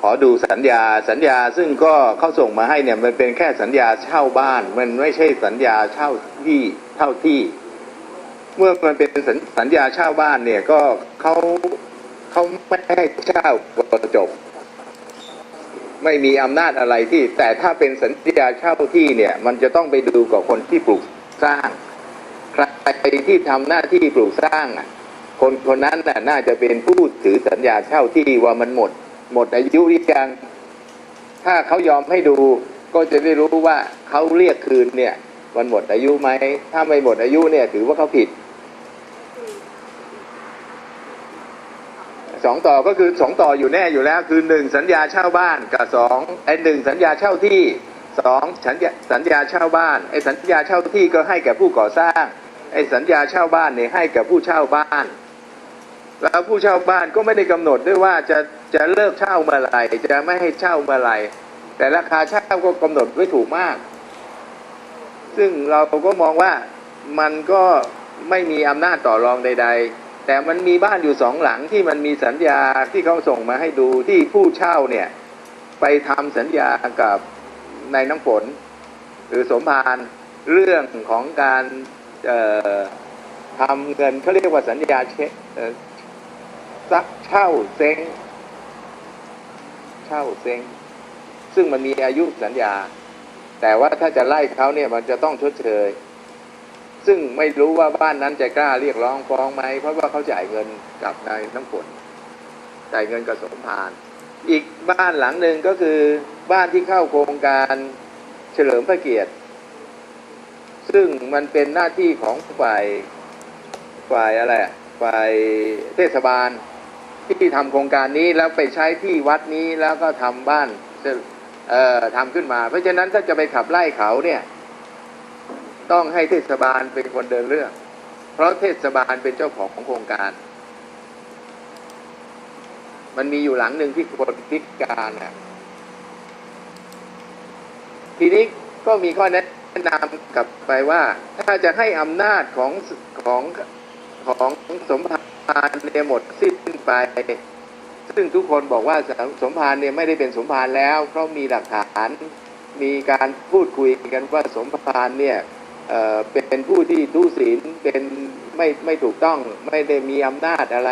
ขอดูสัญญาสัญญาซึ่งก็เขาส่งมาให้เนี่ยมันเป็นแค่สัญญาเช่าบ้าน มันไม่ใช่สัญญาเช่าที่เช่าที่ เมื่อมันเป็นสัญสัญญาเช่าบ้านเนี่ยก็เขาเขาไม่ให้เช่าจบ ไม่มีอำนาจอะไรที่ แต่ถ้าเป็นสัญญาเช่าที่เนี่ยมันจะต้องไปดูกับคนที่ปลูกสร้างใครที่ทำหน้าที่ปลูกสร้างอะคนคนนั้นน่ะน่าจะเป็นผู้ถือสัญญาเช่าที่ว่ามันหมด หมดอายุหรือยัง ถ้าเขายอมให้ดู ก็จะได้รู้ว่าเขาเรียกคืนเนี่ยมันหมดอายุไหม ถ้าไม่หมดอายุเนี่ย ถือว่าเขาผิดสองต่อก็คือสองต่ออยู่แน่อยู่แล้วคือหนึ่งสัญญาเช่าบ้านกับสองไอ้หนึ่งสัญญาเช่าที่สองสัญญาสัญญาเช่าบ้านไอ้สัญญาเช่าที่ก็ให้แก่ผู้ก่อสร้างไอ้สัญญาเช่าบ้านเนี่ยให้แกับผู้เช่าบ้าน แล้วผู้เช่าบ้านก็ไม่ได้กำหนดด้วยว่าจะจะเลิกเช่าเมื่อไหร่จะไม่ให้เช่าเมื่อไหร่แต่ราคาเช่าก็กำหนดไว้ถูกมาก ซึ่งเราก็มองว่ามันก็ไม่มีอำนาจต่อรองใด ๆ แต่มันมีบ้านอยู่สองหลังที่มันมีสัญญาที่เขาส่งมาให้ดูที่ผู้เช่าเนี่ยไปทำสัญญากับนายน้ำฝน หรือสมภารเรื่องของการทำเงินเขาเรียกว่าสัญญาเช็ค เอ่อซักเช่าเซ้งเช่าเซ้งซึ่งมันมีอายุสัญญา แต่ว่าถ้าจะไล่เขาเนี่ยมันจะต้องชดเชย ซึ่งไม่รู้ว่าบ้านนั้นจะกล้าเรียกร้องฟ้องไหมเพราะว่าเขาจ่ายเงินกับนายน้ำฝนจ่ายเงินกับสมภารอีกบ้านหลังหนึ่งก็คือบ้านที่เข้าโครงการเฉลิมพระเกียรติ ซึ่งมันเป็นหน้าที่ของฝ่ายฝ่ายอะไรอะฝ่ายเทศบาล ที่ทำโครงการนี้แล้วไปใช้ที่วัดนี้แล้วก็ทำบ้านเอ่อทำขึ้นมา เพราะฉะนั้นถ้าจะไปขับไล่เขาเนี่ย ต้องให้เทศบาลเป็นคนเดินเรื่อง เพราะเทศบาลเป็นเจ้าของของโครงการ มันมีอยู่หลังหนึ่งที่คนพิการน่ะทีนี้ก็มีข้อแนะนำกลับไปว่า ถ้าจะให้อำนาจของของ ของสมภารเนี่ยหมดสิ้นไป ซึ่งทุกคนบอกว่าสมภารเนี่ยไม่ได้เป็นสมภารแล้ว เพราะมีหลักฐานมีการพูดคุยกันว่าสมภารเนี่ยเอ่อเป็นผู้ที่ทุศีลเป็นไม่ไม่ถูกต้องไม่ได้มีอำนาจอะไร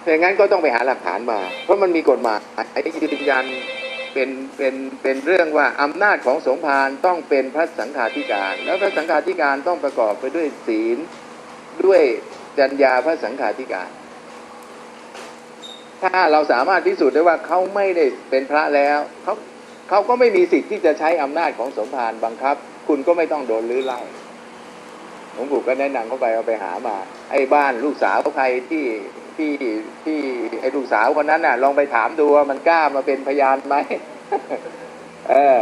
เพราะงั้นก็ต้องไปหาหลักฐานมา เพราะมันมีกฎหมายยืนยันเป็นเป็นเป็นเรื่องว่าอำนาจของสมภารต้องเป็นพระสังฆาธิการ แล้วพระสังฆาธิการต้องประกอบไปด้วยศีลด้วย จัญญาพระสังฆาธิการ ถ้าเราสามารถพิสูจน์ได้ว่าเขาไม่ได้เป็นพระแล้วเขาเขาก็ไม่มีสิทธิ์ที่จะใช้อำนาจของสมภารบังคับ คุณก็ไม่ต้องโดนลื้อไล่หลวงปู่ก็แนะนำเขาไปเอาไปหามา ไอ้บ้านลูกสาวใครที่ที่ที่ไอ้ลูกสาวคนนั้นน่ะ ลองไปถามดูว่ามันกล้ามาเป็นพยานไหม เออ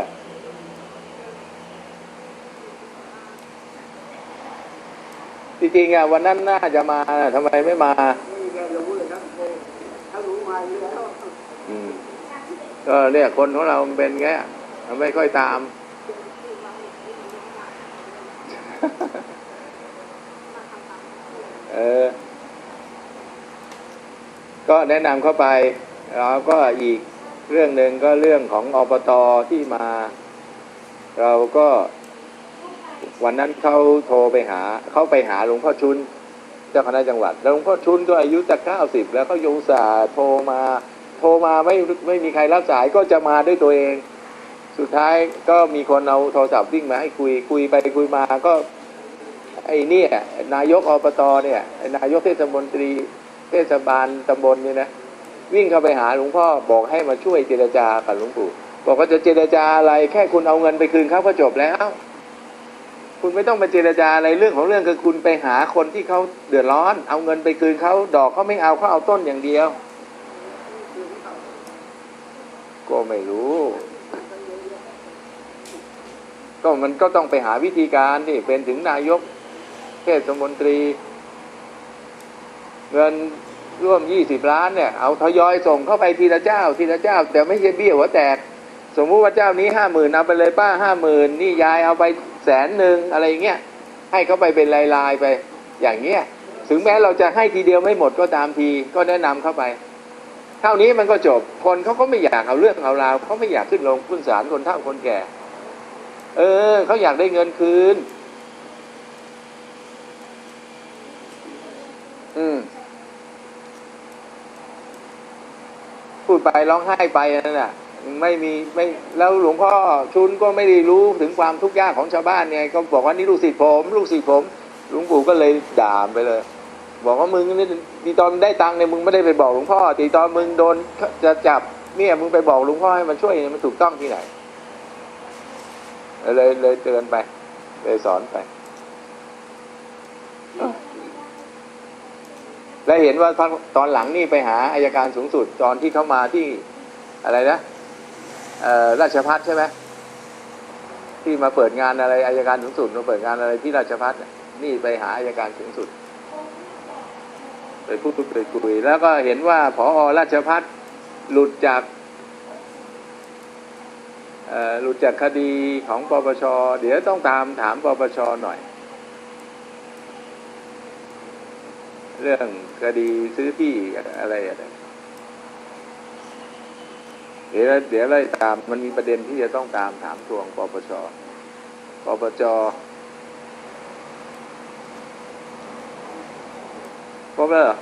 จริงๆอะวันนั้นน่าจะมาทำไมไม่มาไม่มีใครรู้เรับถ้ารู้มาอยู่แล้วอืมก็เนี่ยคนของเราเป็นไงมันไม่ค่อยตาม เออ ก็แนะนำเข้าไป แล้วก็อีกเรื่องหนึ่งก็เรื่องของอบตที่มา เราก็ วันนั้นเขาโทรไปหาเขาไปหาหลวงพ่อชุนเจ้าคณะจังหวัดแล้วหลวงพ่อชุนก็อายุจะเก้าสิบแล้วเขายงสาโทรมาโทรมาไม่ไม่มีใครรับสายก็จะมาด้วยตัวเอง สุดท้ายก็มีคนเอาโทรศัพท์วิ่งมาให้คุยคุยไปคุยมาก็ไอ้เนี่ยนายกอบตเนี่ยนายกเทศมนตรี เทศบาลตำบลเนี่ยนะวิ่งเข้าไปหาหลวงพ่อบอกให้มาช่วยเจรจากับหลวงปู่บอกว่าจะเจรจาอะไรแค่คุณเอาเงินไปคืนเขาก็จบแล้ว คุณไม่ต้องมาเจรจาอะไรเรื่องของเรื่องคือคุณไปหาคนที่เขาเดือดร้อน เอาเงินไปคืนเขาดอกเขาไม่เอาเขาเอาต้นอย่างเดียว ก็ไม่รู้ ก็มันก็ต้องไปหาวิธีการที่เป็นถึงนายกเทศมนตรี เงินร่วมยี่สิบล้านเนี่ย เอาทยอยส่งเข้าไปทีละเจ้า ทีละเจ้า แต่ไม่ใช่เบี้ยหัวแตก สมมุติว่าเจ้านี้ห้าหมื่นเอาไปเลยป้าห้าหมื่นนี่ยายเอาไป แสนหนึ่งอะไรเงี้ยให้เขาไปเป็นลายๆไป อย่างเงี้ยถึงแม้เราจะให้ทีเดียวไม่หมดก็ตามทีก็แนะนำเข้าไป เท่านี้มันก็จบคนเขาก็ไม่อยากเอาเรื่องเอาราวเขาไม่อยากขึ้นลงขึ้นศาลคนเฒ่าคนแก่ เออเขาอยากได้เงินคืน อืมพูดไปร้องไห้ไปนั่นน่ะ ไม่มีไม่แล้วหลวงพ่อชุนก็ไม่ได้รู้ถึงความทุกข์ยากของชาวบ้านไงก็บอกว่านี่ลูกศิษย์ผม ลูกศิษย์ผมหลวงปู่ก็เลยด่ามไปเลย บอกว่ามึงนี่ตีตอนได้ตังค์เนี่ยมึงไม่ได้ไปบอกหลวงพ่อตีตอนมึงโดนจะจับเนี่ยมึงไปบอกหลวงพ่อให้มันช่วยมันถูกต้องที่ไหนเลยเลยเตือนไป เลยสอนไปและเห็นว่าตอนหลังนี่ไปหาอายการสูงสุดตอนที่เขามาที่อะไรนะ ราชพัฒใช่ไหมที่มาเปิดงานอะไรอายการสูงสุดมาเปิดงานอะไรที่ราชพัฒน่ะนี่ไปหาอายการสูงสุดไปพูดคุยไปคุยแล้วก็เห็นว่าผอราชพัฒหลุดจากหลุดจากคดีของปปชเดี๋ยวต้องตามถามปปชหน่อย เรื่องคดีซื้อที่อะไรอะไร เดี๋ยวเดี๋ยวไล่ตามมันมีประเด็นที่จะต้องตามถามทวงปปชปปจครบแล้วเหรอ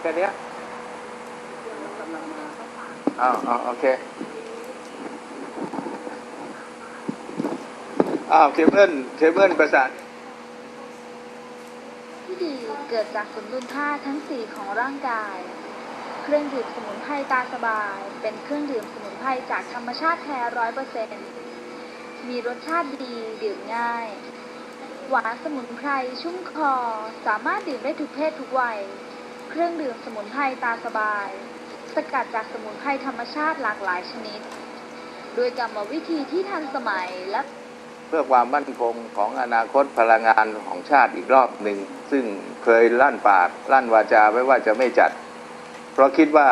แค่เนี้ยอ้าวอ้าวโอเคอ้าวเคเบิลเคเบิลประสานที่ดีเกิดจากสมดุลธาตุทั้ง4ของร่างกาย เครื่องดื่มสมุนไพรตาสบาย เป็นเครื่องดื่มสมุนไพรจากธรรมชาติแท้ร้อยเปอร์เซ็นต์มีรสชาติดีดื่มง่าย หวานสมุนไพรชุ่มคอ สามารถดื่มได้ทุกเพศทุกวัย เครื่องดื่มสมุนไพรตาสบาย สกัดจากสมุนไพรธรรมชาติหลากหลายชนิด โดยกรรมวิธีที่ทันสมัยและเพื่อความมั่นคงของอนาคตพลังงานของชาติอีกรอบหนึ่ง ซึ่งเคยลั่นปากลั่นวาจาไว้ว่าจะไม่จัด เพราะคิดว่า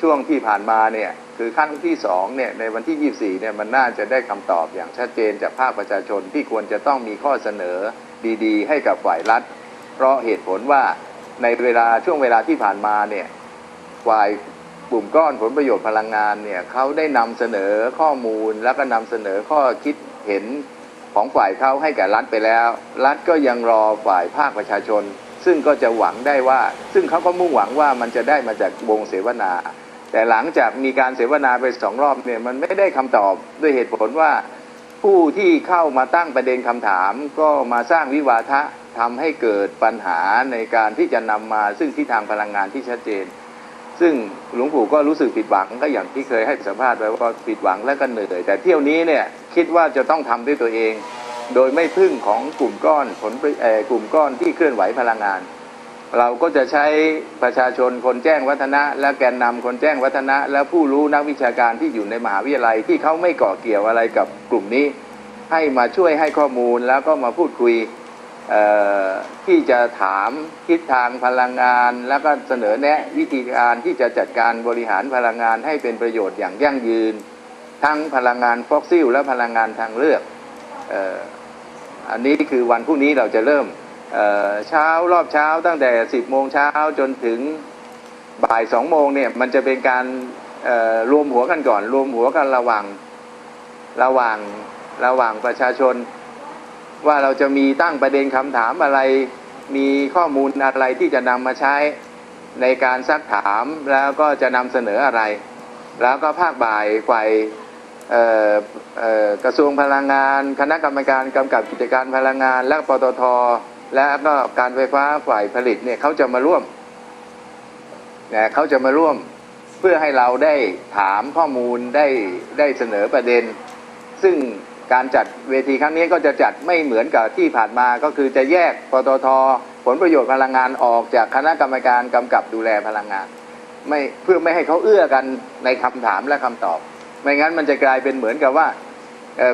ช่วงที่ผ่านมาเนี่ยคือขั้นที่สองเนี่ยในวันที่ 24เนี่ยมันน่าจะได้คำตอบอย่างชัดเจนจากภาคประชาชนที่ควรจะต้องมีข้อเสนอดีๆ ให้กับฝ่ายรัฐ เพราะเหตุผลว่าในเวลาช่วงเวลาที่ผ่านมาเนี่ยฝ่ายกลุ่มก้อนผลประโยชน์พลังงานเนี่ยเขาได้นำเสนอข้อมูลแล้วก็นำเสนอข้อคิดเห็นของฝ่ายเขาให้แก่รัฐไปแล้ว รัฐก็ยังรอฝ่ายภาคประชาชน ซึ่งก็จะหวังได้ว่า ซึ่งเขาก็มุ่งหวังว่ามันจะได้มาจากวงเสวนา แต่หลังจากมีการเสวนาไปสองรอบเนี่ยมันไม่ได้คำตอบด้วยเหตุผลว่า ผู้ที่เข้ามาตั้งประเด็นคำถามก็มาสร้างวิวาทะทำให้เกิดปัญหาในการที่จะนำมาซึ่งทิศทางพลังงานที่ชัดเจน ซึ่งหลวงปู่ก็รู้สึกผิดหวังก็อย่างที่เคยให้สัมภาษณ์ไว้ว่าผิดหวังและก็เหนื่อยแต่เที่ยวนี้เนี่ยคิดว่าจะต้องทำด้วยตัวเอง โดยไม่พึ่งของกลุ่มก้อนผลกลุ่มก้อนที่เคลื่อนไหวพลังงาน เราก็จะใช้ประชาชนคนแจ้งวัฒนะ และแกนนำคนแจ้งวัฒนะ และผู้รู้นักวิชาการที่อยู่ในมหาวิทยาลัยที่เขาไม่เกาะเกี่ยวอะไรกับกลุ่มนี้ ให้มาช่วยให้ข้อมูลแล้วก็มาพูดคุยที่จะถามทิศทางพลังงาน แล้วก็เสนอแนะวิธีการที่จะจัดการบริหารพลังงานให้เป็นประโยชน์อย่างยั่งยืน ทั้งพลังงานฟอสซิลและพลังงานทางเลือก อันนี้คือวันพรุ่งนี้เราจะเริ่มเช้ารอบเช้าตั้งแต่ 10 โมงเช้าจนถึงบ่าย 2 โมงเนี่ยมันจะเป็นการรวมหัวกันก่อน รวมหัวกันระหว่างระหว่างระหว่างประชาชน ว่าเราจะมีตั้งประเด็นคำถามอะไร มีข้อมูลอะไรที่จะนำมาใช้ในการซักถามแล้วก็จะนำเสนออะไร แล้วก็ภาคบ่ายฝ่าย กระทรวงพลังงาน คณะกรรมการกำกับกิจการพลังงาน และปตท และก็การไฟฟ้าฝ่ายผลิตเนี่ยเขาจะมาร่วมนะเขาจะมาร่วมเพื่อให้เราได้ถามข้อมูลได้ได้เสนอประเด็น ซึ่งการจัดเวทีครั้งนี้ก็จะจัดไม่เหมือนกับที่ผ่านมาก็คือจะแยกปตท ผลประโยชน์พลังงานออกจากคณะกรรมการกำกับดูแลพลังงาน ไม่เพื่อไม่ให้เขาเอื้อกันในคำถามและคำตอบ ไม่งั้นมันจะกลายเป็นเหมือนกับว่า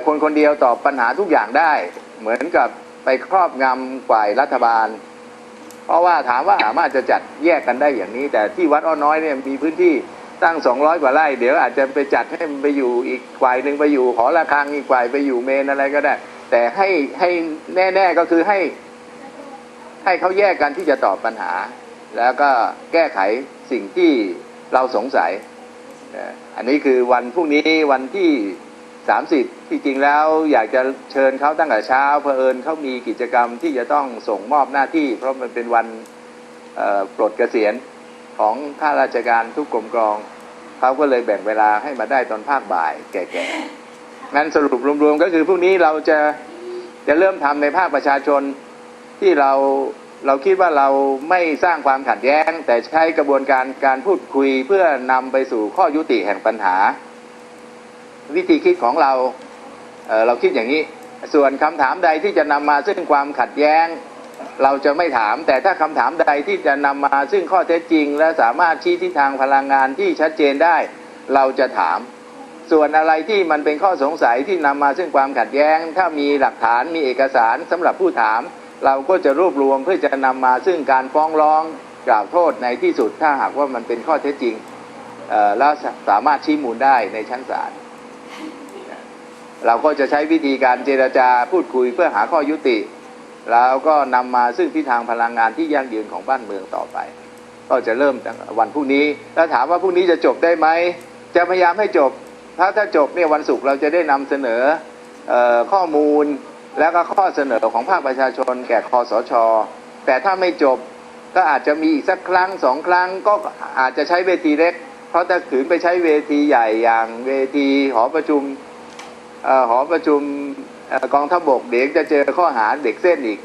คนคนเดียวตอบปัญหาทุกอย่างได้ เหมือนกับไปครอบงำฝ่ายรัฐบาล เพราะว่าถามว่าสามารถจะจัดแยกกันได้อย่างนี้ แต่ที่วัดอ้อน้อยเนี่ยมีพื้นที่ตั้ง 200 กว่าไร่เดี๋ยวอาจจะไปจัดให้มันไปอยู่อีกฝ่ายหนึ่งไปอยู่หอระฆังอีกฝ่ายไปอยู่เมนอะไรก็ได้ แต่ให้ให้แน่ๆก็คือให้ให้เขาแยกกันที่จะตอบปัญหา แล้วก็แก้ไขสิ่งที่เราสงสัย นะอันนี้คือวันพรุ่งนี้วันที่ 30 ที่จริงแล้วอยากจะเชิญเขาตั้งแต่เช้าเพอเอิญเขามีกิจกรรมที่จะต้องส่งมอบหน้าที่ เพราะมันเป็นวันปลดเกษียณของข้าราชการทุกกรมกรองเขาก็เลยแบ่งเวลาให้มาได้ตอนภาคบ่าย แก่ๆงั้นสรุปรวมๆก็คือพรุ่งนี้เราจะจะเริ่มทำในภาคประชาชนที่เรา เราคิดว่าเราไม่สร้างความขัดแย้ง แต่ใช้กระบวนการการพูดคุยเพื่อนำไปสู่ข้อยุติแห่งปัญหา วิธีคิดของเราเเราคิดอย่างนี้ ส่วนคำถามใดที่จะนำมาซึ่งความขัดแย้ง เราจะไม่ถาม แต่ถ้าคำถามใดที่จะนำมาซึ่งข้อเท็จจริง และสามารถชี้ทิศทางพลังงานที่ชัดเจนได้ เราจะถามส่วนอะไรที่มันเป็นข้อสงสัยที่นำมาซึ่งความขัดแย้ง ถ้ามีหลักฐานมีเอกสารสำหรับผู้ถาม เราก็จะรวบรวมเพื่อจะนำมาซึ่งการฟ้องร้องกล่าวโทษในที่สุดถ้าหากว่ามันเป็นข้อเท็จจริงแล้วสามารถชี้มูลได้ในชั้นศาลเราก็จะใช้วิธีการเจรจาพูดคุยเพื่อหาข้อยุติ แล้วก็นำมาซึ่งทิศทางพลังงานที่ยั่งยืนของบ้านเมืองต่อไป ก็จะเริ่มวันพรุ่งนี้ แล้วถามว่าพรุ่งนี้จะจบได้ไหมจะพยายามให้จบ ถ้าถ้าจบเนี่ยวันศุกร์เราจะได้นำเสนอออข้อมูล แล้วก็ข้อเสนอของภาคประชาชนแก่คอสช แต่ถ้าไม่จบก็อาจจะมีอีกสักครั้งสองครั้งก็อาจจะใช้เวทีเล็ก เพราะถ้าขืนไปใช้เวทีใหญ่อย่างเวทีหอประชุมออหอประชุมออกองทัพบกเด็กจะเจอข้อหาเด็กเส้นอีก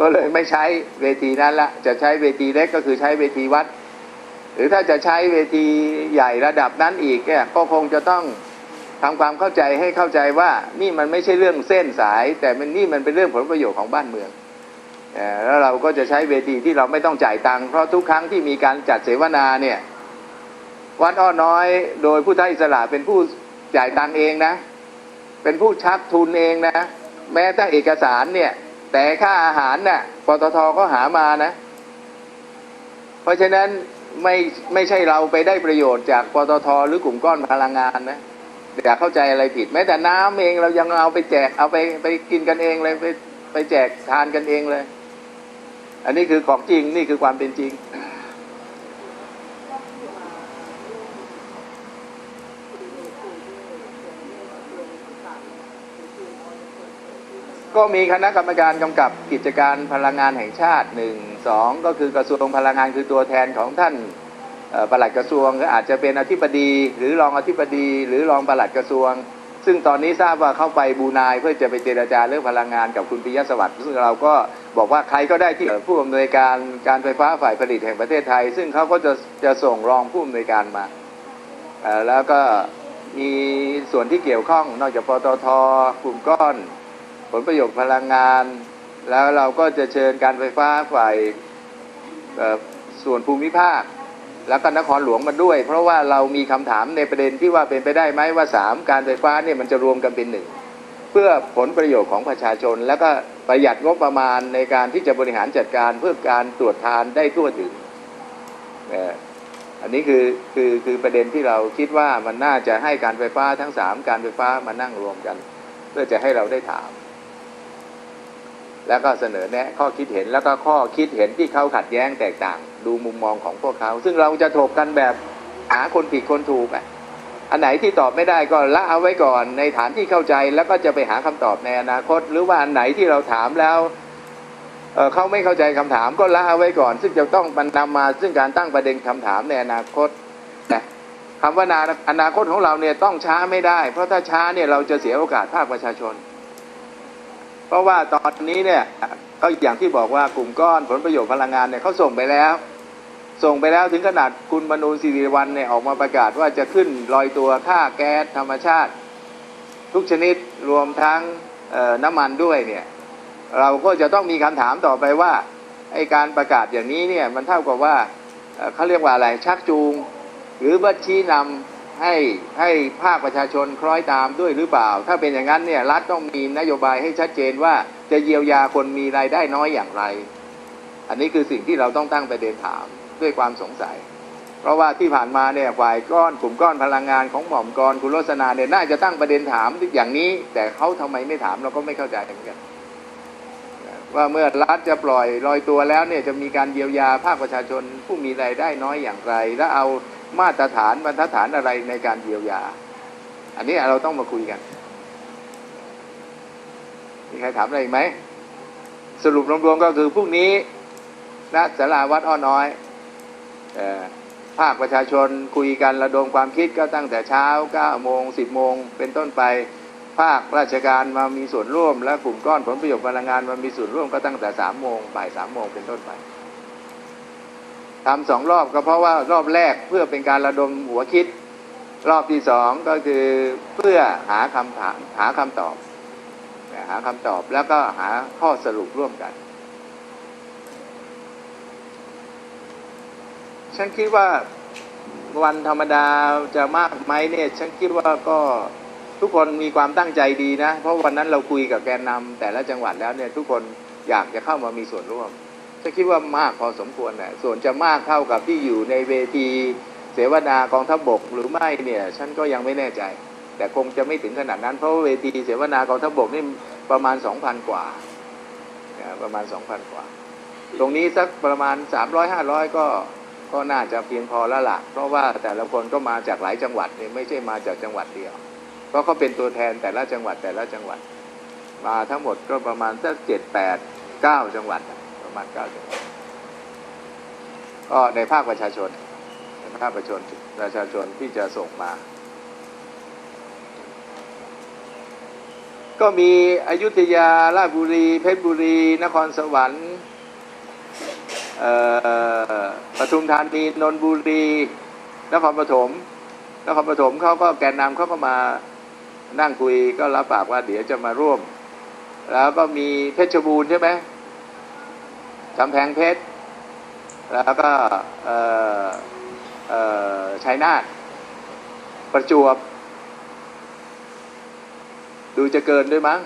ก็เลยไม่ใช้เวทีนั้นละจะใช้เวทีเล็กก็คือใช้เวทีวัด หรือถ้าจะใช้เวทีใหญ่ระดับนั้นอีกเนี่ยก็คงจะต้อง ทำความเข้าใจให้เข้าใจว่านี่มันไม่ใช่เรื่องเส้นสาย แต่มันนี่มันเป็นเรื่องผลประโยชน์ของบ้านเมืองแล้วเราก็จะใช้เวทีที่เราไม่ต้องจ่ายตังค์เพราะทุกครั้งที่มีการจัดเสวนาเนี่ยวัดอ้อน้อย โดยผู้ท้าอิสระเป็นผู้จ่ายตังค์เองนะ เป็นผู้ชักทุนเองนะ แม้แต่เอกสารเนี่ย แต่ค่าอาหารน่ะปตทก็หามานะ เพราะฉะนั้นไม่ไม่ใช่เราไปได้ประโยชน์จากปตทหรือกลุ่มก้อนพลังงานนะ อย่าเข้าใจอะไรผิด แม้แต่น้ำเองเรายังเอาไปแจกเอาไปไปกินกันเองเลยไปไปแจกทานกันเองเลย อันนี้คือของจริงนี่คือความเป็นจริงก็มีคณะกรรมการกำกับกิจการพลังงานแห่งชาติหนึ่งสองก็คือกระทรวงพลังงานคือตัวแทนของท่าน เอ่อปลัดกระทรวงก็อาจจะเป็นอธิบดี หรือรองอธิบดี หรือรองปลัดกระทรวง ซึ่งตอนนี้ทราบว่าเข้าไปบรูไนเพื่อจะไปเจรจาเรื่องพลังงานกับคุณปิยะสวัสดิ์ซึ่งเราก็บอกว่าใครก็ได้ที่ผู้อำนวยการการไฟฟ้าฝ่ายผลิตแห่งประเทศไทย ซึ่งเขาก็จะจะส่งรองผู้อำนวยการมาแล้วก็มีส่วนที่เกี่ยวข้องนอกจากปตทกลุ่มก้อน ผลประโยชน์พลังงาน แล้วเราก็จะเชิญการไฟฟ้าฝ่ายส่วนภูมิภาค แล้วก็นครหลวงมาด้วย เพราะว่าเรามีคำถามในประเด็นที่ว่าเป็นไปได้ไหมว่าสามการไฟฟ้าเนี่ยมันจะรวมกันเป็นหนึ่งเพื่อผลประโยชน์ของประชาชน แล้วก็ประหยัดงบประมาณในการที่จะบริหารจัดการเพื่อการตรวจทานได้ทั่วถึงอันนี้คือคือคือประเด็นที่เราคิดว่ามันน่าจะให้การไฟฟ้าทั้งสามการไฟฟ้ามานั่งรวมกัน เพื่อจะให้เราได้ถาม แล้วก็เสนอแนะข้อคิดเห็นแล้วก็ข้อคิดเห็นที่เขาขัดแย้งแตกต่าง ดูมุมมองของพวกเขา ซึ่งเราจะถกกันแบบหาคนผิดคนถูกอะอันไหนที่ตอบไม่ได้ก็ละเอาไว้ก่อนในฐานที่เข้าใจแล้วก็จะไปหาคำตอบในอนาคต หรือว่าอันไหนที่เราถามแล้วเออเขาไม่เข้าใจคำถามก็ละเอาไว้ก่อน ซึ่งจะต้องมันนำมาซึ่งการตั้งประเด็นคำถามในอนาคตนะคำว่านาอนาคตของเราเนี่ยต้องช้าไม่ได้ เพราะถ้าช้าเนี่ยเราจะเสียโอกาสภาคประชาชน เพราะว่าตอนนี้เนี่ยก็อย่างที่บอกว่ากลุ่มก้อนผลประโยชน์พลังงานเนี่ยเขาส่งไปแล้ว ส่งไปแล้วถึงขนาดคุณมนูสิริวัลเนี่ยออกมาประกาศว่าจะขึ้นลอยตัวค่าแก๊สธรรมชาติ ทุกชนิดรวมทั้งน้ำมันด้วยเนี่ยเราก็จะต้องมีคำถามต่อไปว่าไอการประกาศอย่างนี้เนี่ยมันเท่ากับว่าเขาเรียกว่าอะไรชักจูง หรือบัญชี้นำ ให้ให้ภาคประชาชนคล้อยตามด้วยหรือเปล่า ถ้าเป็นอย่างนั้นเนี่ยรัฐต้องมีนโยบายให้ชัดเจนว่าจะเยียวยาคนมีรายได้น้อยอย่างไร อันนี้คือสิ่งที่เราต้องตั้งประเด็นถามด้วยความสงสัย เพราะว่าที่ผ่านมาเนี่ยฝ่ายก้อนกลุ่มก้อนพลังงานของหม่อมกรคุณโรสนาเนี่ยน่าจะตั้งประเด็นถามอย่างนี้ แต่เขาทำไมไม่ถามเราก็ไม่เข้าใจเหมือนกันว่าเมื่อรัฐจะปล่อยลอยตัวแล้วเนี่ยจะมีการเยียวยาภาคประชาชนผู้มีรายได้น้อยอย่างไร และเอา มาตรฐานบรรทัดฐานอะไรในการเยียวยา อันนี้เราต้องมาคุยกัน มีใครถามอะไรไหม สรุปรวมๆก็คือพรุ่งนี้ณศาลาวัดอ้อน้อยภาคประชาชนคุยกันระดมความคิดก็ตั้งแต่เช้า9โมง10 โมง เป็นต้นไป ภาคราชการมามีส่วนร่วม และกลุ่มก้อนผลประโยชน์พลังงานมามีส่วนร่วมก็ตั้งแต่3โมงบ่าย3โมงเป็นต้นไป ทำสองรอบก็เพราะว่ารอบแรกเพื่อเป็นการระดมหัวคิด รอบที่สองก็คือเพื่อหาคำถามหาคำตอบ หาคำตอบแล้วก็หาข้อสรุปร่วมกัน ฉันคิดว่าวันธรรมดาจะมากไหมเนี่ย ฉันคิดว่าก็ทุกคนมีความตั้งใจดีนะ เพราะวันนั้นเราคุยกับแกนนำแต่ละจังหวัดแล้วเนี่ยทุกคนอยากจะเข้ามามีส่วนร่วม ฉันคิดว่ามากพอสมควรแหละส่วนจะมากเท่ากับที่อยู่ในเวทีเสวนากองทัพบกหรือไม่เนี่ยฉันก็ยังไม่แน่ใจ แต่คงจะไม่ถึงขนาดนั้น เพราะวเวทีเสวนากองทัพบกนี่ประมาณสองพันกว่าประมาณสองพันกว่า ตรงนี้สักประมาณสามร้อยห้าร้อยก็ก็น่าจะเพียงพอแล้วล่ะ เพราะว่าแต่ละคนก็มาจากหลายจังหวัดเนี่ยไม่ใช่มาจากจังหวัดเดียว เพราะเขาเป็นตัวแทนแต่ละจังหวัดแต่ละจังหวัด มาทั้งหมดก็ประมาณสักเจ็ดแปดเก้าจังหวัดอะ ประมาณเก้าจังหวัดก็ในภาคประชาชนในภาคประชาชนประชาชนที่จะส่งมา ก็มีอยุธยาราชบุรี เพชรบุรี นครสวรรค์ปทุมธานีนนทบุรี นครปฐมนครปฐมเขาก็แกนนำเขาก็มานั่งคุยก็รับปากว่าเดี๋ยวจะมาร่วม แล้วก็มีเพชรบูรณ์ใช่ไหม กำแพงเพชร แล้วก็ชัยนาทประจวบ ดูจะเกินด้วยมั้ง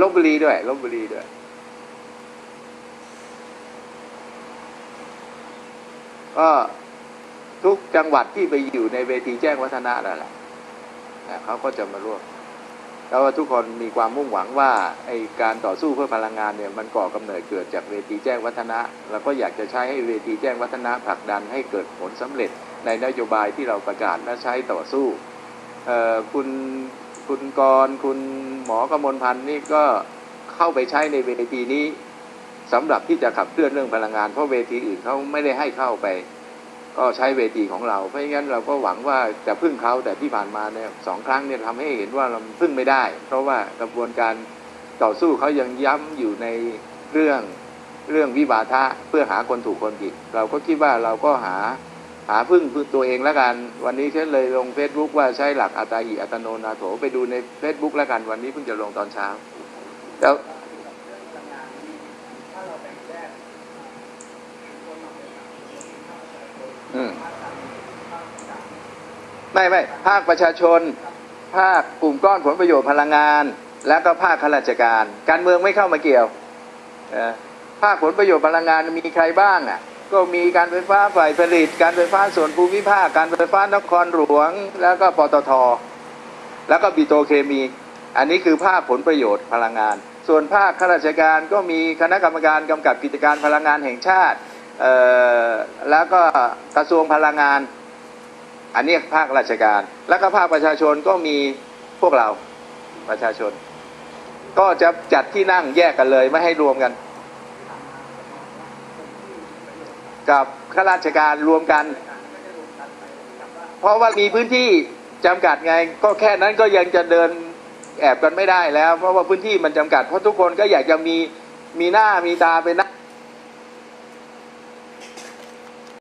ลบบุรีด้วยลบบุรีด้วยก็ทุกจังหวัดที่ไปอยู่ในเวทีแจ้งวัฒนะนั่นแหละนะเขาก็จะมาร่วม แล้วทุกคนมีความมุ่งหวังว่าไอการต่อสู้เพื่อพลังงานเนี่ยมันก่อกำเนิดเกิดจากเวทีแจ้งวัฒนะเราก็อยากจะใช้ให้เวทีแจ้งวัฒนะผลักดันให้เกิดผลสำเร็จในนโยบายที่เราประกาศและใช้ต่อสู้คุณคุณกรคุณหมอกมลพันธ์นี่ก็เข้าไปใช้ในเวทีนี้สำหรับที่จะขับเคลื่อนเรื่องพลังงานเพราะเวทีอื่นเขาไม่ได้ให้เข้าไป ก็ใช้เวทีของเรา เพราะงั้นเราก็หวังว่าจะพึ่งเขาแต่ที่ผ่านมาเนี่ยสองครั้งเนี่ยทำให้เห็นว่าเราพึ่งไม่ได้ เพราะว่ากระบวนการต่อสู้เขายังย้ำอยู่ในเรื่องเรื่องวิบาทะเพื่อหาคนถูกคนผิด เราก็คิดว่าเราก็หาหาพึ่งพึ่งตัวเองแล้วกัน วันนี้ฉันเลยลงเฟซบุ๊กว่าใช้หลักอัตาหิอัตโนนาโถไปดูในเฟซบุ๊กแล้วกันวันนี้เพิ่งจะลงตอนเช้าแล้ว อืม ไม่ไม่ภาคประชาชน ภาคกลุ่มก้อนผลประโยชน์พลังงาน แล้วก็ภาคข้าราชการ การเมืองไม่เข้ามาเกี่ยวภาคผลประโยชน์พลังงานมีใครบ้างอะ ก็มีการไฟฟ้าฝ่ายผลิต การไฟฟ้าส่วนภูมิภาค การไฟฟ้านครหลวง แล้วก็ปตท แล้วก็บิโตรเคมี อันนี้คือภาคผลประโยชน์พลังงาน ส่วนภาคข้าราชการก็มีคณะกรรมการกำกับกิจการพลังงานแห่งชาติ แล้วก็กระทรวงพลังงาน อันนี้ภาคราชการ แล้วก็ภาคประชาชนก็มีพวกเราประชาชน ก็จะจัดที่นั่งแยกกันเลยไม่ให้รวมกัน กับข้าราชการรวมกัน เพราะว่ามีพื้นที่จำกัดไง ก็แค่นั้นก็ยังจะเดินแอบกันไม่ได้แล้ว เพราะว่าพื้นที่มันจำกัดเพราะทุกคนก็อยากจะมีมีหน้ามีตาไปนั่ง